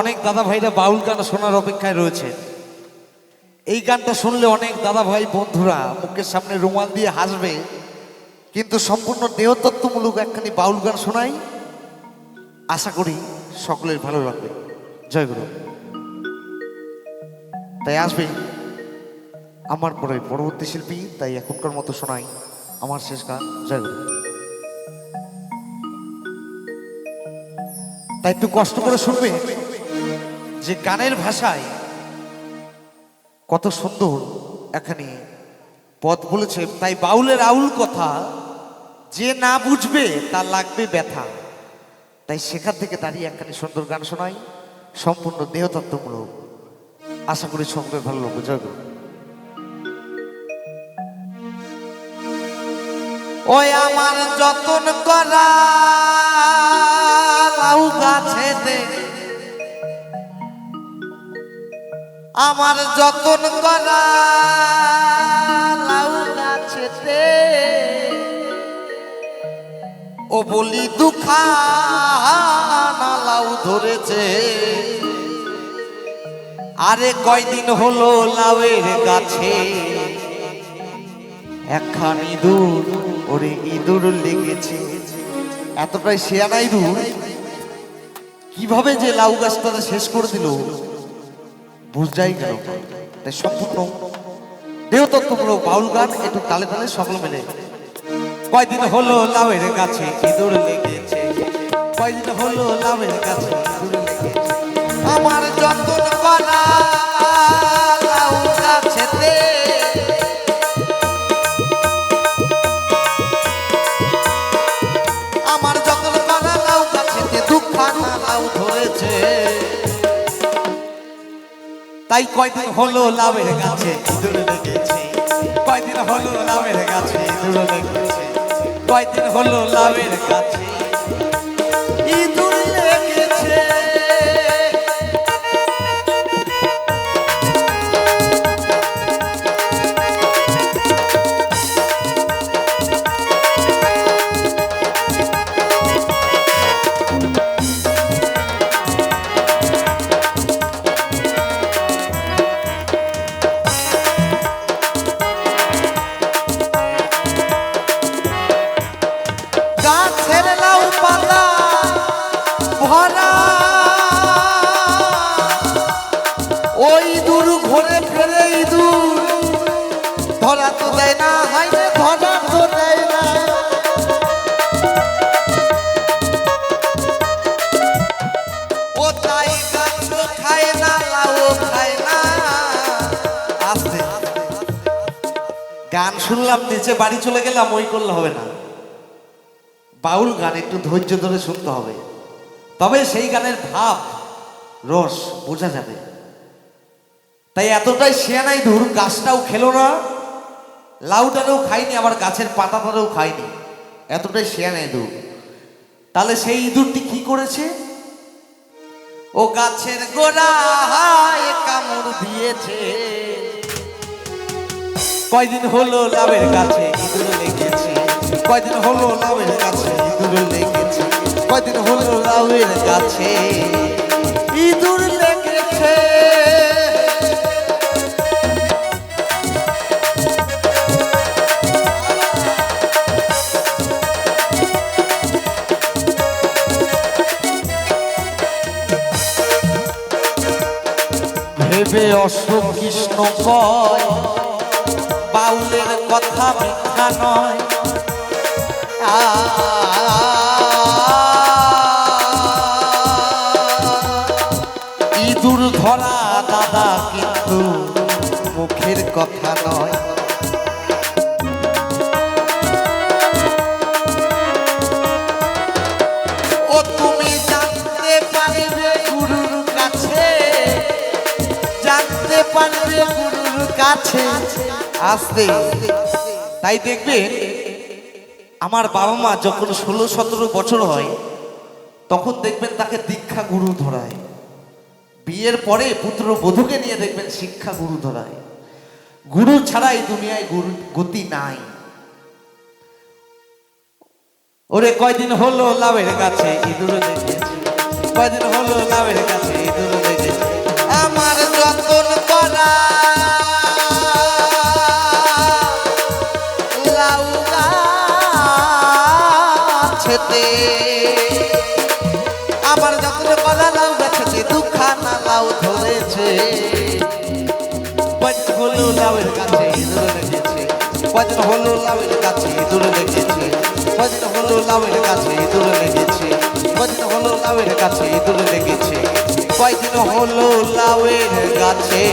অনেক দাদা ভাইরা বাউল গান শোনার অপেক্ষায় রয়েছে। এই গানটা শুনলে অনেক দাদা ভাই বন্ধুরা মুখের সামনে রুমাল দিয়ে হাসবে, কিন্তু সম্পূর্ণ দেহতত্ত্বমূলক একখানি বাউল গান শোনাই। আশা করি সকলের ভালো লাগবে। জয় গুরু। তাই আসবে আমার পরে পরবর্তী শিল্পী, তাই এখনকার মতো শোনাই আমার শেষ গান। জয় গুরু। তাই একটু কষ্ট করে শুনবে? যে গানের ভাষায় কত সুন্দর এখানে পদ বলেছে, তাই বাউলের আউল কথা, যে না বুঝবে তার লাগবে ব্যথা। তাই সেখান থেকে দাঁড়িয়ে একখানি সুন্দর গান শোনাই, সম্পূর্ণ দেহতত্ত্বমূলক। আশা করি সকলে ভালো লাগবে, জয় গুরু। ওই আমার যতন করা আমার যতন করা লাউ ও বলি দুখানা লাউ ধরেছে। আরে কয়দিন হলো লাউয়ের গাছে? একখান ইঁদুর ওরে ইঁদুর লেগেছে। এতটাই শেয়ানা ইঁদুর কীভাবে যে লাউ গাছটা শেষ করে দিল? বুঝাই গেল তাই সম্পূর্ণ দেহতত্ত্বমূলক বাউল গান একটু তালে তালে সকল মেলে কয়দিন হলো লাউয়ের গাছে ইঁদুর লেগেছে। কয়দিন হলো লাউয়ের গাছে ইঁদুর লেগেছে। আমার যতন করা আমার করা লাউ গাছেতে লাউ ধরেছে। তাই কয়দিন হলো লাভের গাছে? কয়দিন হলো লাভের গাছে? কয়দিন হলো লাভের গাছে? ভরা ওই দূর ঘুরে ইঁদুর, ধরা তো দেয় না ধরা তো দেয় না। গান শুনলাম, নিচে বাড়ি চলে গেলাম, ওই করলে হবে না। বাউল গান একটু ধৈর্য ধরে শুনতে হবে। তবে সেই গানের ভাব, রস বোঝা যাবে। তাই এতটাই শেয়ানাই ধুর গাছটাও খেলো না লাউটারেও খাইনি, আবার গাছের পাতাটারেও খাইনি। এতটাই শেয়ানাই দূর তাহলে সেই ইঁদুরটি কি করেছে? ও গাছের গোড়ায় কামড় দিয়েছে। কয়দিন হলো লাভের কাছে ইঁদুর লেগেছে? কয়দিন হলো লাভের কাছে ইঁদুর লেগেছে? কয়দিন হলো লাভের কাছে? ইঁদুর লেগেছে ভেবে অশোক কৃষ্ণ কয়, বাউলের কথা মিথ্যা নয়। ইঁদুর কথা নয়। আসতে তাই দেখবেন, আমার বাবা মা যখন ষোলো, সতেরো বছর হয়, তখন দেখবেন তাকে দীক্ষা গুরু ধরায়। বিয়ের পরে পুত্র বধূকে নিয়ে দেখবেন শিক্ষা গুরু ধরায়। গুরু ছাড়া এই দুনিয়ায় গুরু, গতি নাই। ওরে, কয়দিন হলো লাভের কাছে ইঁদুর কয়দিন হলো লাভের কাছে ইঁদুর আমার যতন করা লাউ গাছেতে আমার যতন করা লাউ গাছেতে দুখানা লাউ ধরেছে। কাছে দূরে লেগেছে কয়দিন হলো লাউয়ের কাছে দূরে লেগেছে কয়দিন হলো লাউয়ের কাছে দূরে লেগেছে কয়দিন হলো লাউয়ের কাছে দূরে লেগেছে কয়দিন হলো লাউয়ের গাছে